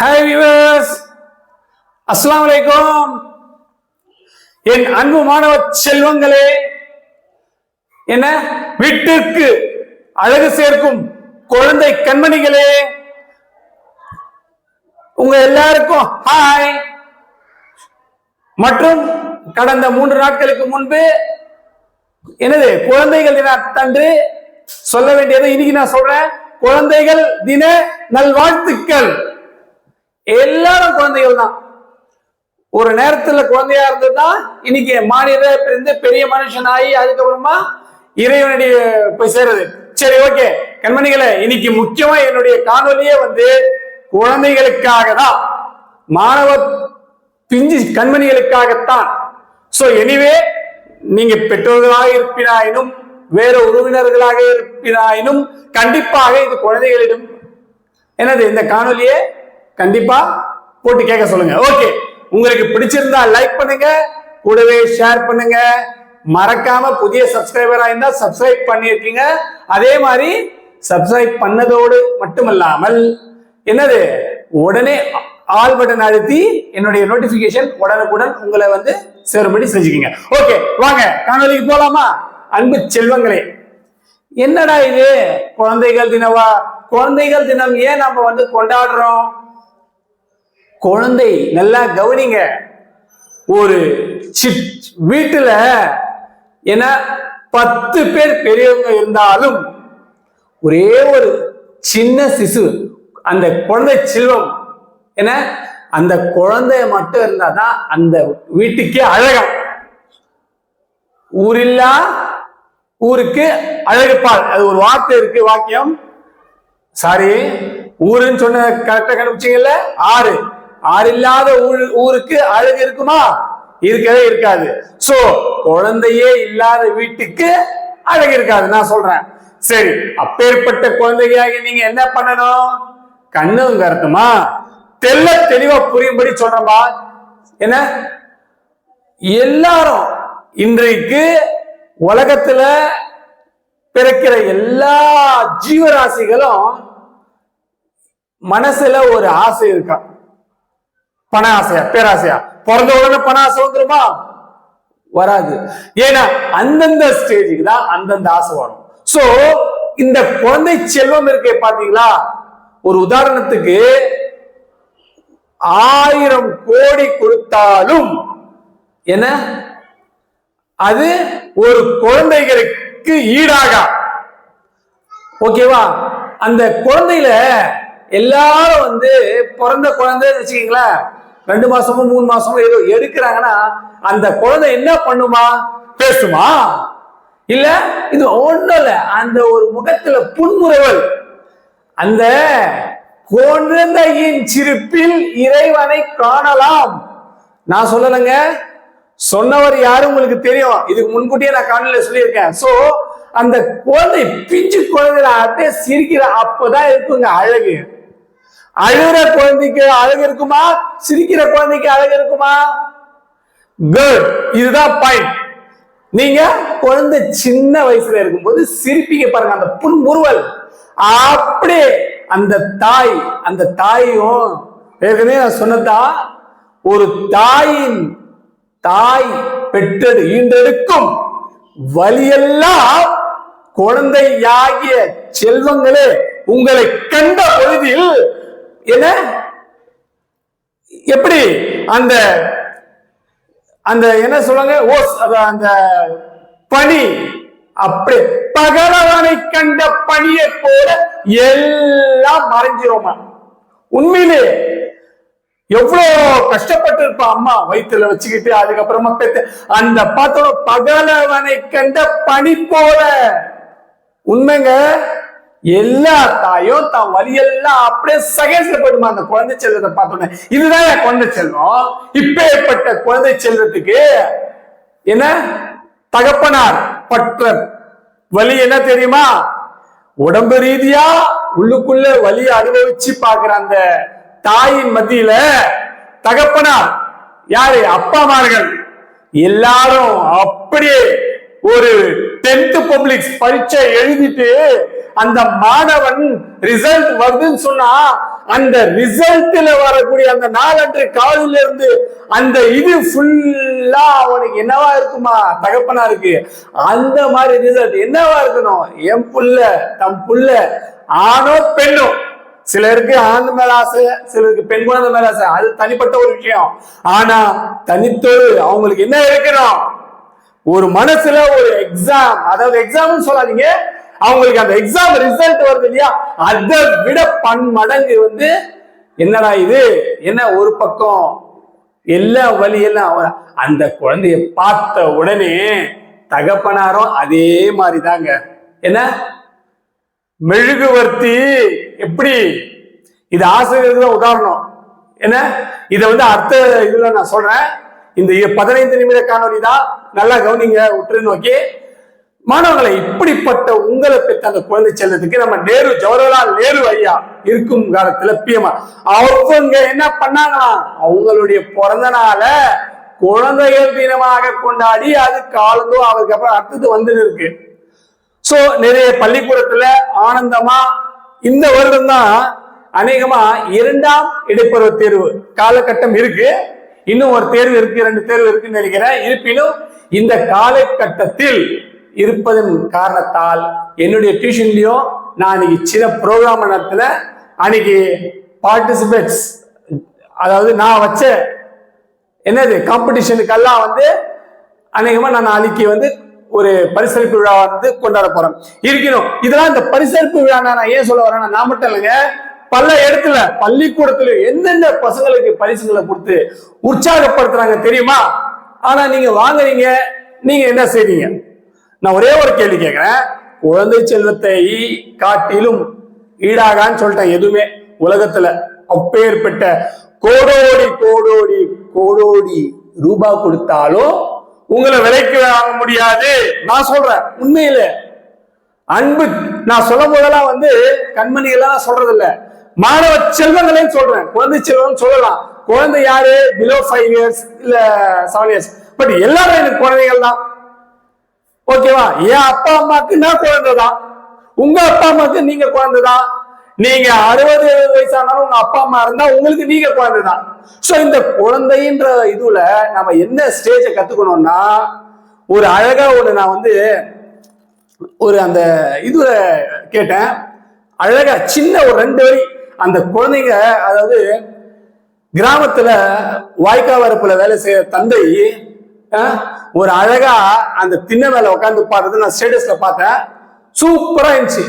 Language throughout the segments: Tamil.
ஹாய் வியூவர்ஸ் அஸ்லாம் வலைக்கும் என் அன்பு மாணவ செல்வங்களே என்ன வீட்டிற்கு அழகு சேர்க்கும் குழந்தை கண்மணிகளே உங்க எல்லாருக்கும் ஹாய் மற்றும் கடந்த மூன்று நாட்களுக்கு முன்பு என்னது குழந்தைகள் தினத்தன்று சொல்ல வேண்டியது இன்னைக்கு நான் சொல்றேன் குழந்தைகள் தின நல்வாழ்த்துக்கள். எல்லாரும் குழந்தைகள் தான் ஒரு நேரத்துல குழந்தையா இருந்ததுன்னா இன்னைக்கு மாநில இருந்து பெரிய மனுஷன் ஆகி அதுக்கப்புறமா இறைவனுடைய போய் சேருது. சரி ஓகே கண்மணிகளே இன்னைக்கு முக்கியமா என்னுடைய காணொலியே வந்து குழந்தைகளுக்காக தான் மாணவ பிஞ்சு கண்மணிகளுக்காகத்தான். சோ எனிவே நீங்க பெற்றோர்களாக இருப்பினாயினும் வேற உறவினர்களாக இருப்பினாயினும் கண்டிப்பாக இது குழந்தைகளிடம். என்னது இந்த காணொலியை கண்டிப்பா போட்டு கேட்க சொல்லுங்க. ஓகே உங்களுக்கு பிடிச்சிருந்தா லைக் பண்ணுங்க. கூடவே ஷேர் பண்ணுங்க. மறக்காம புதிய சப்ஸ்கிரைபரா இருந்தா சப்ஸ்கிரைப் பண்ணிருக்கீங்க. அதே மாதிரி சப்ஸ்கிரைப் பண்ணதோடு மட்டுமல்லாமல் என்னது? உடனே ஆல் பட்டன் அழுத்தி என்னுடைய நோட்டிபிகேஷன் உடனுக்குடன் உங்களை வந்து சேரும்படி செஞ்சுக்கீங்க. ஓகே வாங்க காணொலிக்கு போலாமா? அன்பு செல்வங்களே என்னடா இது? குழந்தைகள் தினவா? குழந்தைகள் தினம் ஏன் நம்ம வந்து கொண்டாடுறோம்? குழந்தை நல்லா கவனிங்க. ஒரு சிட் வீட்டுல என்ன பத்து பேர் பெரியவங்க இருந்தாலும் ஒரே ஒரு சின்ன சிசு அந்த குழந்தை செல்வம் என அந்த குழந்தைய மட்டும் இருந்தாதான் அந்த வீட்டுக்கே அழகம் ஊரில்லா ஊருக்கு அழகுப்பால் அது ஒரு வார்த்தை இருக்கு வாக்கியம். சாரி ஊருன்னு சொன்ன கரெக்டா கண்டுபிடிச்சிங்கல்ல? ஆறு. ஆறில்லாத இல்லாத ஊர் ஊருக்கு அழகு இருக்குமா? இருக்கவே இருக்காது. சோ குழந்தையே இல்லாத வீட்டுக்கு அழகு இருக்காது. நான் சொல்றேன். சரி அப்பேற்பட்ட குழந்தையாக நீங்க என்ன பண்ணணும்? கண்ணும் கருத்துமா? தெல்ல தெளிவா புரியும்படி சொல்றேன்பா என்ன? எல்லாரும் இன்றைக்கு உலகத்துல பிறக்கிற எல்லா ஜீவராசிகளும் மனசுல ஒரு ஆசை இருக்கா? பண ஆசையா? பேராசையா? பிறந்த உடனே பண ஆசை வந்துருமா? வராது. ஏன்னா அந்தந்த ஸ்டேஜுக்கு தான் அந்தந்த ஆசை வரும். சோ இந்த குழந்தை செல்வம் இருக்கே பாத்தீங்களா ஒரு உதாரணத்துக்கு ஆயிரம் கோடி கொடுத்தாலும் என்ன? அது ஒரு குழந்தைகளுக்கு ஈடாக? ஓகேவா அந்த குழந்தையில எல்லாரும் வந்து பிறந்த குழந்தை வச்சுக்கீங்களேன். ரெண்டு மாசமோ மூணு மாசமோ ஏதோ எடுக்கிறாங்கன்னா அந்த குழந்தை என்ன பண்ணுமா? பேசுமா? இல்ல இது ஒண்ணும் இல்ல. அந்த ஒரு முகத்துல புன்முறுவல். அந்த குழந்தையின் சிரிப்பில் இறைவனை காணலாம். நான் சொல்லலைங்க. சொன்னவர் யாரும் உங்களுக்கு தெரியும்? இதுக்கு முன்கூட்டியே நான் காணல சொல்லியிருக்கேன். சோ அந்த குழந்தை பிஞ்சு குழந்தைல அப்படியே சிரிக்கிற அப்பதான் இருக்குங்க அழகு. அழுகிற குழந்தைக்கு அழகு இருக்குமா? சிரிக்கிற குழந்தைக்கு அழகு இருக்குமா? குட் இதுதான் பாயிண்ட் நீங்க குழந்தை சின்ன வயசுல இருக்கும்போது சிரிப்பீங்க பாருங்க அந்த புன்முறுவல் அப்படியே அந்த தாய் அந்த தாயும் ஏற்கனவே நான் சொன்னதா? ஒரு தாயின் தாய் பெற்றது ஈண்டெடுக்கும் வழியெல்லாம் குழந்தையாகிய செல்வங்களே உங்களை கண்ட பொழுதில் என்ன? எப்படி? அந்த அந்த என்ன சொல்லுவாங்க? ஓஸ் அந்த பனி. அப்படி பகலவனை கண்ட பனியை போல எல்லாம் மறைஞ்சிரோமா? உண்மையிலே எவ்வளவு கஷ்டப்பட்டு இருப்பா அம்மா வயிற்றுல வச்சுக்கிட்டு அதுக்கப்புறமா பெத்து அந்த பார்த்தோம் பகலவனை கண்ட பனி போல. உண்மைங்க? எல்லா தாயும் தான் வழியெல்லாம் அப்படியே சகேசப்படுமா அந்த குழந்தை செல்வத்தை பார்த்தோன்னே? இதுதான் என் குழந்தை செல்வம். இப்பேற்பட்ட குழந்தை செல்வத்துக்கு என்ன? தகப்பனார் பற்ற வலி என்ன தெரியுமா? உடம்பு ரீதியா உள்ளுக்குள்ள வலியை அனுபவிச்சு பாக்குற அந்த தாயின் மத்தியில தகப்பனார். யாரு? அப்பாமார்கள் எல்லாரும் அப்படியே ஒரு டென்த் பப்ளிக் பரீட்சை எழுதிட்டு அந்த மாணவன் ரிசல்ட் வருதுன்னு சொன்னா அந்த ரிசல்ட்ல வரக்கூடிய அந்த நாளன்று காலையில இருந்து அந்த இது ஃபுல்லா அவனுக்கு என்னவா இருக்குமா? தகப்பனா இருக்கு. அந்த மாதிரி ரிசல்ட் என்னவா இருக்கணும்? என் புள்ள தம் புள்ள ஆணோ பெண்ணோ? சிலருக்கு ஆண் மேல ஆசை சிலருக்கு பெண் குழந்தை மேல ஆசை. அது தனிப்பட்ட ஒரு விஷயம். ஆனா தனித்தொரு அவங்களுக்கு என்ன இருக்கணும்? ஒரு மனசுல ஒரு எக்ஸாம் அதாவது எக்ஸாம்னு சொல்லாதீங்க. அவங்களுக்கு அந்த எக்ஸாம் ரிசல்ட் வருது இல்லையா? அதை விட பன்மடங்கு வந்து என்னடா இது? என்ன ஒரு பக்கம் எல்லா வழியெல்லாம் அந்த குழந்தைய பார்த்த உடனே தகப்பனாரும் அதே மாதிரிதாங்க. என்ன? மெழுகுவர்த்தி. எப்படி? இது ஆசிரியருக்கு தான் உதாரணம். என்ன? இதை வந்து அடுத்த இதுல நான் சொல்றேன். இந்த பதினைந்து நிமிட காணொலி தான் நல்லா கவனிங்க உற்று நோக்கி மாணவர்களை இப்படிப்பட்ட உங்களை பெற்ற அந்த குழந்தை செல்லத்துக்கு நம்ம நேரு ஜவஹர்லால் நேரு ஐயா இருக்கும் காலத்துல பிஎம் அவங்க என்ன பண்ணாங்களாம் அவங்களுடைய பிறந்த குழந்தைகள் தினமாக கொண்டாடி அது காலந்தோ அவருக்கு அப்புறம் அடுத்தது வந்து இருக்கு. சோ நிறைய பள்ளிக்கூடத்துல ஆனந்தமா இந்த வருடம் தான் அநேகமா இரண்டாம் இடைப்பருவ தேர்வு காலகட்டம் இருக்கு. இன்னும் ஒரு தேர்வு இருக்கு இரண்டு தேர்வு இருக்குன்னு நினைக்கிறேன். இருப்பினும் இந்த காலகட்டத்தில் இருப்பதன் காரணத்தால் என்னுடைய டியூஷன்லேயும் நான் இன்னைக்கு சின்ன ப்ரோக்ராம் நடத்தினேன் அன்னைக்கு பார்ட்டிசிபேட்ஸ் அதாவது நான் வச்ச என்னது காம்படிஷனுக்கெல்லாம் வந்து அநேகமா நான் நாளைக்கு வந்து ஒரு பரிசளிப்பு விழா வந்து கொண்டாட போறேன். இருக்கணும். இதெல்லாம் இந்த பரிசளிப்பு விழா நான் ஏன் சொல்ல வரேன்னா நான் மட்டும் இல்லைங்க. பல இடத்துல பள்ளிக்கூடத்துல எந்தெந்த பசங்களுக்கு பரிசுகளை கொடுத்து உற்சாகப்படுத்துறாங்க தெரியுமா? ஆனா நீங்க வாங்குறீங்க நீங்க என்ன செய்றீங்க? நான் ஒரே ஒரு கேள்வி கேட்கிறேன் குழந்தை செல்வத்தை காட்டிலும் ஈடாகான்னு சொல்லிட்டேன் எதுவுமே உலகத்துல. அப்பேற்பட்ட கோடோடி கோடோடி கோடோடி ரூபாய் கொடுத்தாலும் உங்களை விலைக்கு வாங்க முடியாது. நான் சொல்றேன் உண்மையில. அன்பு நான் சொல்லும் போதெல்லாம் வந்து கண்மணிகள்லாம் நான் சொல்றது இல்ல மாணவ செல்வங்களையும் சொல்றேன் குழந்தை செல்வம் சொல்லலாம். குழந்தை யாரு? பிலோ ஃபைவ் இயர்ஸ் இல்ல செவன் இயர்ஸ் பட் எல்லாரும் எனக்கு குழந்தைகள் தான் ஓகேவா? என் அப்பா அம்மாக்கு நான் குழந்தை தான் உங்க அப்பா அம்மாக்கு நீங்க குழந்தைதான். நீங்க அறுபது எழுபது வயசானாலும் உங்க அப்பா அம்மா இருந்தா உங்களுக்கு நீங்க குழந்தைதான். சோ இந்த குழந்தைன்ற இதுல நம்ம என்ன ஸ்டேஜை கத்துக்கணும்னா ஒரு அழகா ஒண்ணு நான் வந்து ஒரு அந்த இதுல கேட்டேன். அழகா சின்ன ஒரு ரெண்டு வரி. அந்த குழந்தைங்க அதாவது கிராமத்துல வாய்க்கா வரப்புல வேலை செய்யற தந்தை ஒரு அழகா அந்த திண்ணை மேல உட்காந்து பார்த்தது நான் ஸ்டேட்டஸ்ல பார்த்தேன். சூப்பரா இருந்துச்சு.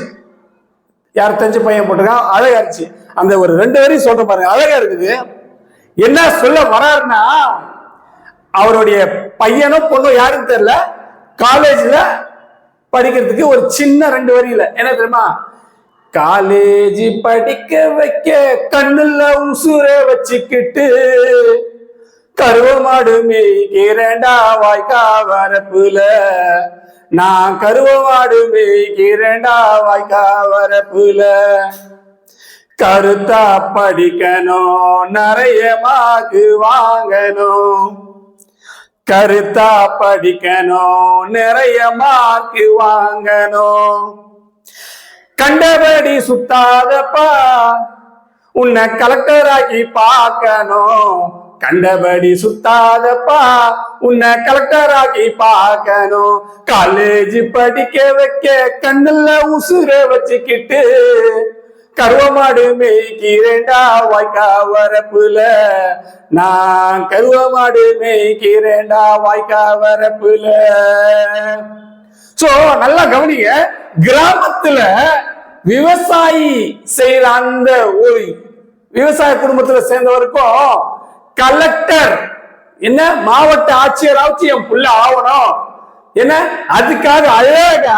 யார் தெரிஞ்ச பையன் போட்டிருக்கான்? அழகா இருந்துச்சு. அந்த ஒரு ரெண்டு வரையும் சொல்ற பாருங்க. அழகா இருக்குது. என்ன சொல்ல வராருன்னா அவருடைய பையனோ பொண்ணோ யாருன்னு தெரியல. காலேஜ்ல படிக்கிறதுக்கு ஒரு சின்ன ரெண்டு வரியில என்ன தெரியுமா? காலேஜ் படிக்க வைக்க கண்ணுல உசுர வச்சுக்கிட்டு கருவமாடு மேய்க்கிறேன்டா வாய்க்கா வரப்புல. நான் கருவமாடு மேய்க்கிறேன்டா வாய்க்கா வரப்புல. கருத்தா படிக்கணும் நிறைய மார்க்கு வாங்கணும் கருத்தா படிக்கணும் நிறைய மாக்கு வாங்கணும் கண்டபடி சுத்தாதப்பா உன்னை கலெக்டராக்கி பார்க்கணும். கண்டபடி சுத்தாதப்பா. உன்னை கலெக்டர் ஆக்கி பார்க்கணும். காலேஜ் படிக்க வைக்க கண்ணுல உசுர வச்சுக்கிட்டு. கருவமாடு மேய்க்கிறேண்டா வாய்க்கா வரப்புல. நான் கருவமாடு மேய்க்கிறேண்டா வாய்க்கா வரப்புல. சோ நல்லா கவனிங்க. கிராமத்துல விவசாயி செய்யற அந்த ஒரு விவசாய குடும்பத்துல சேர்ந்தவருக்கும் கலெக்டர். என்ன? மாவட்ட ஆட்சியராச்சும் என் புள்ள ஆகணும். என்ன? அதுக்காக அழகா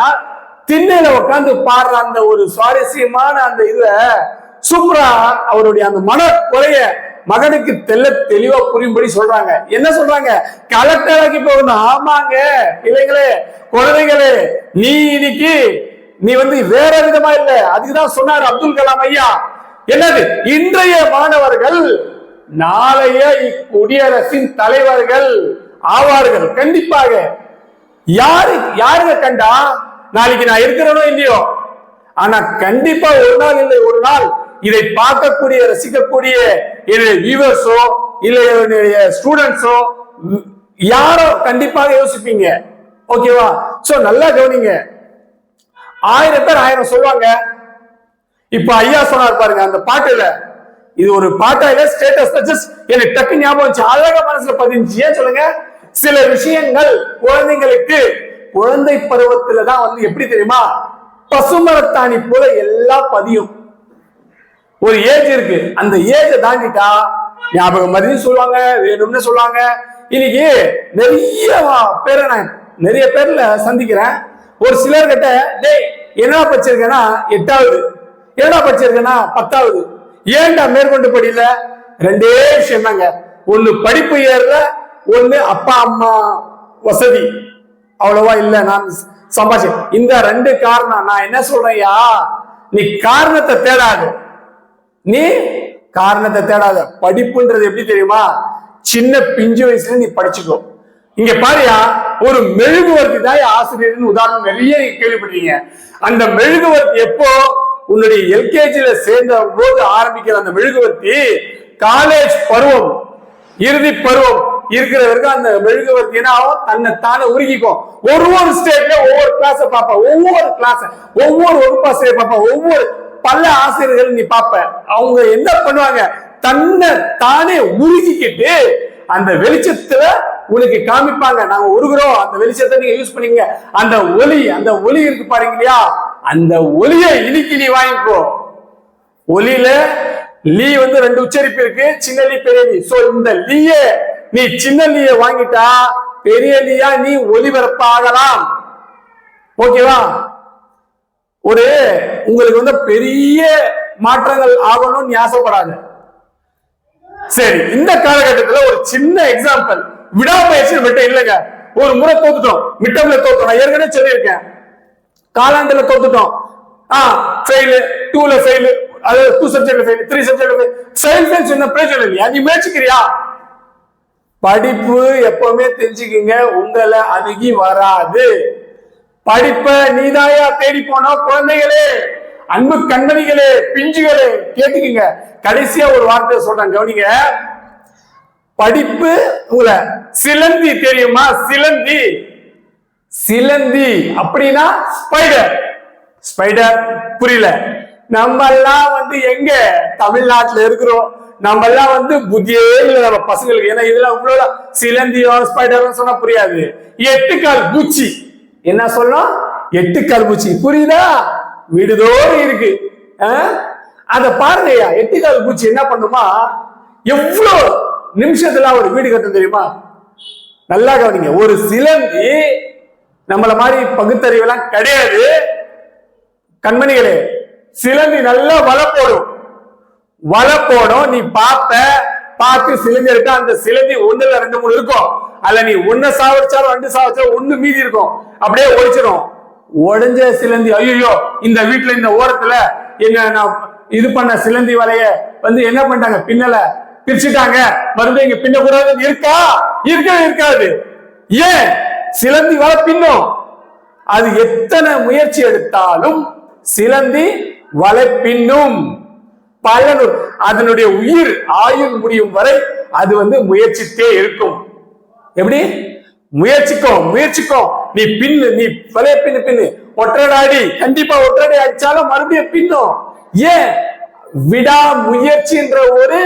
திண்ணையில உட்காந்து பாடுற அந்த ஒரு சுவாரஸ்யமான அந்த இதுல சும்ரா அவருடைய அந்த மன குறைய மகனுக்கு தெல்ல தெளிவா புரியும்படி சொல்றாங்க. என்ன சொல்றாங்க? கலெக்டராக்கி போகணும். ஆமாங்க. பிள்ளைங்களே குழந்தைங்களே நீ இன்னைக்கு நீ வந்து வேற விதமா இல்ல. அதுக்குதான் சொன்னார் அப்துல் கலாம் ஐயா. என்னது? இன்றைய மாணவர்கள் நாளைய இக்குடியரசின் தலைவர்கள் ஆவார்கள். கண்டிப்பாக. யாரு யாருங்க கண்டா? நாளைக்கு நான் இருக்கிறனோ இல்லையோ? ஆனா கண்டிப்பா ஒரு நாள் இல்லை ஒரு நாள். இதை பார்க்கக்கூடிய ரசிக்கக்கூடிய என்னுடைய வியூவர்ஸோ இல்லை என்னுடைய ஸ்டூடெண்ட்ஸோ யாரோ கண்டிப்பாக யோசிப்பீங்க. ஓகேவா சோ நல்லா கவனிங்க. ஆயிரம் பேர் ஆயிரம் சொல்லுவாங்க. இப்ப ஐயா சொன்னார் பாருங்க அந்த பாட்டுல இது ஒரு பாட்டா இல்ல ஸ்டேட்டஸ் ஜஸ்ட் எனக்கு டக்கு ஞாபகம் வச்சு அழகா மனசுல பதிஞ்சு ஏன் சொல்லுங்க? சில விஷயங்கள் குழந்தைங்களுக்கு குழந்தை பருவத்துல தான் வந்து எப்படி தெரியுமா? பசுமரத்தாணி போல எல்லாம் பதியும். ஒரு ஏஜ் இருக்கு. அந்த ஏஜ தாண்டிட்டா ஞாபகம் மருந்து சொல்லுவாங்க வேணும்னு சொல்லுவாங்க. இன்னைக்கு நிறைய பேரை நான் நிறைய பேர்ல சந்திக்கிறேன். ஒரு சிலர்கிட்ட டேய் என்ன படிச்சிருக்கேன்னா எட்டாவது? என்னடா படிச்சிருக்கேன்னா பத்தாவது? ஏன்டா மேற்கொண்டு படியில? ரெண்டே விஷயம் தாங்க ஒண்ணு படிப்பு ஏறல ஒண்ணு அப்பா அம்மா வசதி. அவ்வளவா இல்ல நான் சம்பாஷி இந்த ரெண்டு காரணம் நான் என்ன சொல்றேன்யா? நீ காரணத்தை தேடாது. நீ காரணத்தை தேடாத. படிப்புன்றது எப்படி தெரியுமா? சின்ன பிஞ்சு வயசுல நீ படிச்சுக்கோ. இங்க பாரியா ஒரு மெழுகுவர்த்தி தான் ஆசிரியர்னு உதாரணம் நிறைய கேள்விப்பட்டீங்க அந்த மெழுகுவர்த்தி எப்போ உன்னுடைய எல்கேஜியில சேர்ந்த போது ஆரம்பிக்கிற அந்த மெழுகுவர்த்தி காலேஜ் பருவம் இறுதி பருவம் இருக்கிற வரைக்கும் அந்த மெழுகுவர்த்தி என்ன ஆகும்? தன்னை தானே உருகிக்கும். ஒரு ஒரு ஸ்டேட்ல ஒவ்வொரு கிளாஸ் பார்ப்பேன் ஒவ்வொரு கிளாஸ் ஒவ்வொரு வகுப்பாசிரியர் பார்ப்பேன் ஒவ்வொரு பல ஆசிரியர்கள் நீ பார்ப்ப. அவங்க என்ன பண்ணுவாங்க? தன்னை தானே உருகிக்கிட்டு அந்த வெளிச்சத்துல உனக்கு காமிப்பாங்க. நாங்க உருகுறோம். அந்த வெளிச்சத்தை நீங்க யூஸ் பண்ணீங்க அந்த ஒலி அந்த ஒலி இருக்கு பாருங்க இல்லையா? அந்த ஒலியை இன்னைக்கு நீ வாங்கிக்கோ. ஒலியில லீ வந்து ரெண்டு உச்சரிப்பு இருக்கு சின்ன லீ பெரிய லீ. சோ இந்த லீய நீ சின்ன லீய வாங்கிட்டா பெரிய லீயா நீ ஒலிபரப்பாகலாம் ஓகேவா ஒரு உங்களுக்கு வந்து பெரிய மாற்றங்கள் ஆகணும்னு ஆசைப்படாது. சரி இந்த காலகட்டத்துல ஒரு சின்ன எக்ஸாம்பிள் விடாமுயற்சி மட்டும் இல்லைங்க. ஒரு முறை தோத்துட்டோம். மிட்டம்ல தோத்தோம். நான் ஏற்கனவே சொல்லியிருக்கேன். காலாண்டுல தோத்துட்டோம். ஆ ஃபெயில் டூல ஃபெயில் அது டூ சப்ஜெக்ட்ல ஃபெயில் த்ரீ சப்ஜெக்ட்ல ஃபெயில் ஃபெயில் ஃபெயில் சொன்ன பிரச்சனை இல்லையா நீ முயற்சிக்கிறியா? படிப்பு எப்பவுமே தெரிஞ்சுக்கிங்க உங்களை அணுகி வராது. படிப்ப நீதாயா தேடி போனோம் குழந்தைகளே. அன்பு கண்மணிகளே பிஞ்சுகளே கேட்டுக்கீங்க. கடைசியா ஒரு வார்த்தை சொல்றேன் கவனிங்க. படிப்பு உங்களை சிலந்தி தெரியுமா? சிலந்தி. சிலந்தி அப்படின்னா ஸ்பைடர் ஸ்பைடர் புரியல. நம்ம எல்லாம் வந்து எங்க தமிழ்நாட்டுல இருக்கிறோம்? நம்ம எல்லாம் வந்து புத்தியே இல்லை நம்ம பசங்களுக்கு. ஏன்னா இதெல்லாம் இவ்வளவு சிலந்தியோ ஸ்பைடரோ சொன்னா புரியாது. எட்டுக்கால் பூச்சி. என்ன சொல்லணும்? எட்டுக்கால் பூச்சி. புரியுதா? வீடுதோறு இருக்கு. ஆஹ்? அத பாருங்கய்யா. எட்டுக்கால் பூச்சி என்ன பண்ணுமா? எவ்வளவு நிமிஷத்துல ஒரு வீடு கட்ட தெரியுமா? நல்லா கவனிங்க. ஒரு சிலந்தி நம்மள மாதிரி பகுத்தறிவெல்லாம் கிடையாது. கண்மணிகளே சிலந்தி நல்லா வலை போடும். வலை போடும் நீ பார்ப்ப பார்த்து சிலந்தி இருக்கா அந்த சிலந்தி ஒண்ணுல ரெண்டு மூணு இருக்கும். அல்ல நீ ஒண்ணு சாவடிச்சாலும் ரெண்டு சாவடிச்சாலும் ஒண்ணு மீதி இருக்கும். அப்படியே ஒழிச்சிடும் உடஞ்ச சிலந்தி ஐயோ இந்த வீட்டுல இந்த ஓரத்துல என்ன நான் இது பண்ண சிலந்தி வலைய வந்து என்ன பண்ணிட்டாங்க? பின்னல பிரிச்சுட்டாங்க. மறுபடியும் இங்க பின்ன கூடாது இருக்கா? இருக்கவே இருக்காது. ஏன்? சிலந்தி வலை பின்னும். அது எத்தனை முயற்சி எடுத்தாலும் சிலந்தி வலை பின்னும். அதனுடைய உயிர் ஆயுள் முடியும் வரை அது வந்து முயற்சித்தே இருக்கும். எப்படி? முயற்சிக்கும் முயற்சிக்கும் நீ பின்னு நீ வலைய பின்னு பின்னு. ஒற்றடாடி கண்டிப்பா ஒற்றடை அடிச்சாலும் மறுபடியும் பின்னும். ஏன்? விடா முயற்சின்ற ஒரு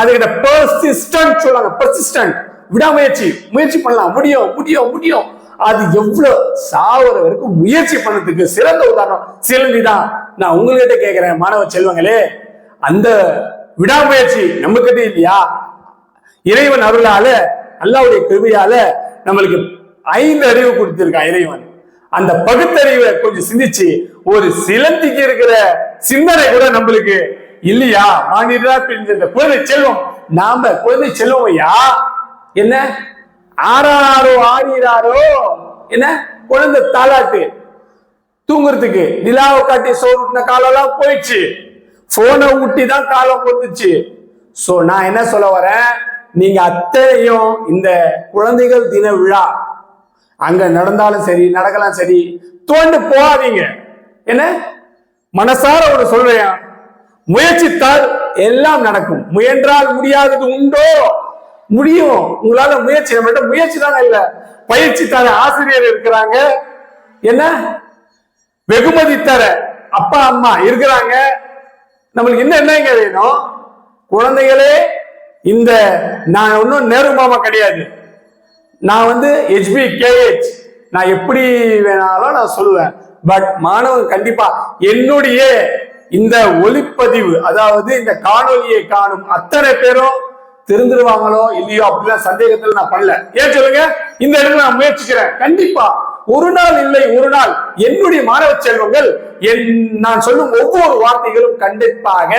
அதுகிட்ட பெர்சிஸ்டன்ட் சொல்லுவாங்க பெர்சிஸ்டன்ட் விடாமுயற்சி முயற்சி பண்ணலாம். முடியும் முடியும் முடியும். அது எவ்வளவு சாவர வரைக்கும் முயற்சி பண்ணதுக்கு சிறந்த உதாரணம். சிலந்தி தான் நான் உங்ககிட்ட கேட்கிறேன் மாணவ செல்வங்களே அந்த விடாமுயற்சி நம்ம இல்லையா? இறைவன் அருளால அல்லாவுடைய கிருமையால நம்மளுக்கு ஐந்து அறிவு கொடுத்திருக்கான் இறைவன். அந்த பகுத்தறிவை கொஞ்சம் சிந்திச்சு ஒரு சிலந்திக்கு இருக்கிற சிந்தனை கூட நம்மளுக்கு இல்லையா? மாநிலா பிரிஞ்ச குழந்தை செல்வம். நாம குழந்தை செல்வம் ஐயா? என்ன? ஆறாரோ ஆறாரோ என்ன? குழந்தை தாலாட்டு. தூங்குறதுக்கு நிலாவை காட்டி சோறுட்டின காலம்லாம் போயிடுச்சு. போனை ஊட்டி தான் காலம் வந்துச்சு. சோ நான் என்ன சொல்ல வரேன்? நீங்க அத்தனையும் இந்த குழந்தைகள் தின விழா அங்க நடந்தாலும் சரி நடக்கலாம் சரி தோண்டு போகாதீங்க. என்ன? மனசார ஒரு சொல்றேன். முயற்சித்தால் எல்லாம் நடக்கும். முயன்றால் முடியாதது உண்டோ? முடியும். உங்களால முயற்சி நம்மகிட்ட முயற்சி தானே இல்ல. பயிற்சி தர ஆசிரியர் இருக்கிறாங்க. என்ன? வெகுமதி தர அப்பா அம்மா இருக்கிறாங்க. நம்மளுக்கு இன்னும் என்னங்க வேணும்? குழந்தைகளே இந்த நான் ஒன்றும் நேரு மாமா கிடையாது. நான் வந்து ஹெச்பி கேஹெச் நான் எப்படி வேணாலும் நான் சொல்லுவேன். பட் மாணவன் கண்டிப்பா என்னுடைய இந்த ஒளிப்பதிவு அதாவது இந்த காணொலியை காணும் அத்தனை பேரும் திருந்துருவாங்களோ இல்லையோ அப்படிலாம் சந்தேகத்தில் நான் பண்ணல ஏன் சொல்லுங்க? இந்த இடத்துல நான் முயற்சிக்கிறேன். கண்டிப்பா ஒரு நாள் இல்லை ஒரு நாள் என்னுடைய மாணவ செல்வங்கள் என் நான் சொல்லும் ஒவ்வொரு வார்த்தைகளும் கண்டிப்பாக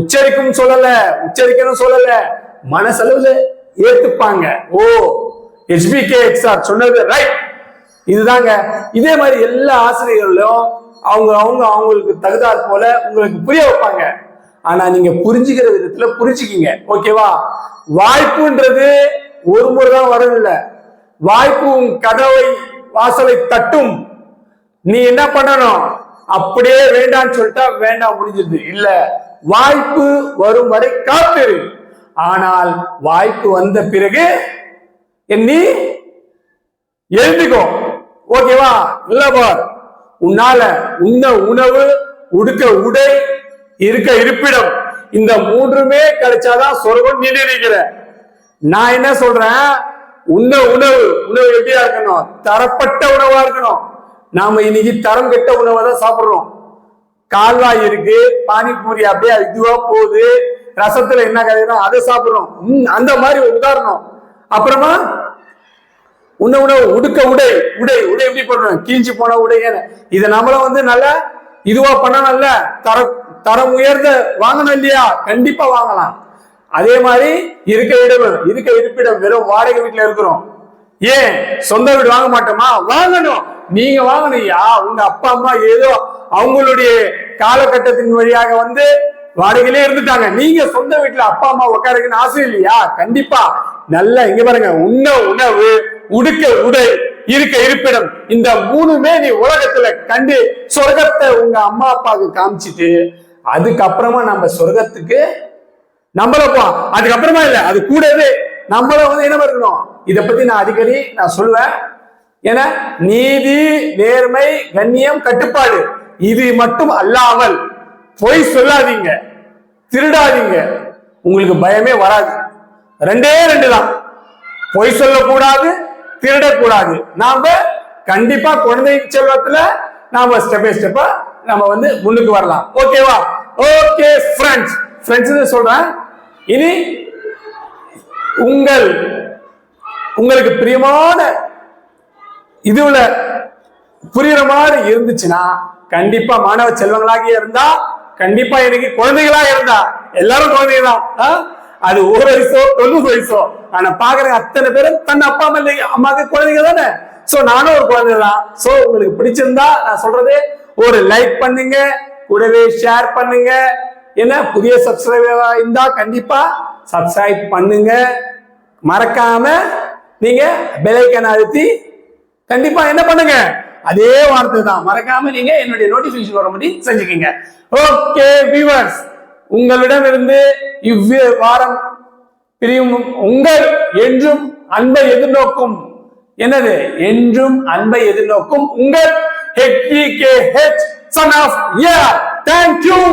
உச்சரிக்கும் சொல்லல உச்சரிக்கணும் சொல்லல மனசளவுல ஏத்துப்பாங்க. ஓ ஹெச்பிகே எக்ஸார் சொன்னது ரைட் இதுதாங்க. இதே மாதிரி எல்லா ஆசிரியர்களும் அவங்க அவங்க அவங்களுக்கு தகுதாற் போல உங்களுக்கு புரிய வைப்பாங்க. ஆனா நீங்க புரிஞ்சுக்கிற விதத்துல புரிஞ்சுக்கிங்க. ஓகேவா வாய்ப்புன்றது ஒரு முறை தான் வரும் வாய்ப்பு உன் கதவை வாசலை தட்டும். நீ என்ன பண்ணணும்? அப்படியே வேண்டாம்னு சொல்லிட்டா வேண்டாம் முடிஞ்சிருது இல்ல வாய்ப்பு வரும் வரை காத்திரு. ஆனால் வாய்ப்பு வந்த பிறகு நீ எழுந்துக்கோ. ஓகேவா இல்ல பார். உன்னால உண்ண உணவு உடுக்க உடை இருக்க இருப்பிடம். இந்த மூன்றுமே கிடைச்சாதான் சொர்க்கம் நீ நினைக்கிற நான் என்ன சொல்றேன்? உண்ண உணவு உணவு எப்படியா இருக்கணும். தரப்பட்ட உணவா இருக்கணும். நாம இன்னைக்கு தரம் கெட்ட உணவை தான் சாப்பிடுறோம். கால்வாய் இருக்கு பானிபூரி அப்படியே இதுவா போகுது. ரசத்துல என்ன கிடைக்கும் அதை சாப்பிடுறோம். உம் அந்த மாதிரி ஒரு உதாரணம். அப்புறமா உன்ன உணவு உடுக்க உடை உடை உடை எப்படி பண்றோம் கிழிஞ்சு போன உடை இதை நம்மளும் வந்து நல்லா இதுவா பண்ணணும்ல தர தரம் உயர்ந்த வாங்கணும் இல்லையா? கண்டிப்பா வாங்கலாம். அதே மாதிரி இருக்க இடம் இருக்க இருப்பிடம் வெறும் வாடகை வீட்டுல இருக்கிறோம். ஏன்? சொந்த வீடு வாங்க மாட்டோமா? வாங்கணும். நீங்க வாங்கணும்யா உங்க அப்பா அம்மா ஏதோ அவங்களுடைய காலகட்டத்தின் வழியாக வந்து வாடகையிலே இருந்துட்டாங்க. நீங்க சொந்த வீட்டுல அப்பா அம்மா உட்காருக்குன்னு ஆசை இல்லையா? கண்டிப்பா. நல்லா இங்க பாருங்க. உண்ண உணவு உடுக்க உடை இருக்க இருப்பிடம் இந்த மூணுமே நீ உலகத்துல கண்டு சொர்க்கத்தை உங்க அம்மா அப்பாவுக்கு காமிச்சிட்டு அதுக்கப்புறமா நம்ம சொர்க்கத்துக்கு நம்மள போ. அதுக்கப்புறமா இல்ல அது கூடவே நம்மள வந்து என்ன இருக்கணும் இதை பத்தி நான் அடிக்கடி நான் சொல்லுவேன். ஏன்னா நீதி நேர்மை கண்ணியம் கட்டுப்பாடு இது மட்டும் அல்லாமல் பொய் சொல்லாதீங்க. திருடாதீங்க. உங்களுக்கு பயமே வராது. ரெண்டே ரெண்டு தான். பொய் சொல்லக்கூடாது திருடக்கூடாது. நாம கண்டிப்பா குழந்தை செல்வத்துல நாம ஸ்டெப் பை ஸ்டெப்பா நம்ம வந்து முன்னுக்கு வரலாம். ஓகேவா ஓகே ஃப்ரெண்ட்ஸ் ஃப்ரெண்ட்ஸ் சொல்றேன். இனி உங்கள் உங்களுக்கு பிரியமான இதுல புரியுற மாதிரி இருந்துச்சுன்னா கண்டிப்பா மாணவ செல்வங்களாக இருந்தா கண்டிப்பா எனக்கு குழந்தைகளா இருந்தா எல்லாரும் குழந்தைங்க தான் ஆ? அது ஒரு வயசோ தொண்ணூறு வயசோ. ஆனா பாக்குற அத்தனை பேரும் தன் அப்பா அம்மா இல்லைங்க அம்மாக்கு குழந்தைங்க தானே? சோ நானும் ஒரு குழந்தை தான் சோ உங்களுக்கு பிடிச்சிருந்தா நான் சொல்றது ஒரு லைக் பண்ணுங்க. கூடவே ஷேர் பண்ணுங்க. என்ன புதிய சப்ஸ்கிரைபரா இருந்தா கண்டிப்பா சப்ஸ்கிரைப் பண்ணுங்க. மறக்காம நீங்க பெலைக்கன் அழுத்தி கண்டிப்பா என்ன பண்ணுங்க? அதே வார்த்தை தான். மறக்காம நீங்க என்னுடைய நோட்டிபிகேஷன் வர முடியும் செஞ்சுக்கீங்க. ஓகே வியூவர்ஸ் உங்களிடம் இருந்து இவ்வே வாரம் பிரியும் உங்கள் என்றும் அன்பை எதிர்நோக்கும். என்னது? என்றும் அன்பை எதிர்நோக்கும் உங்கள் H son of yeah thank you.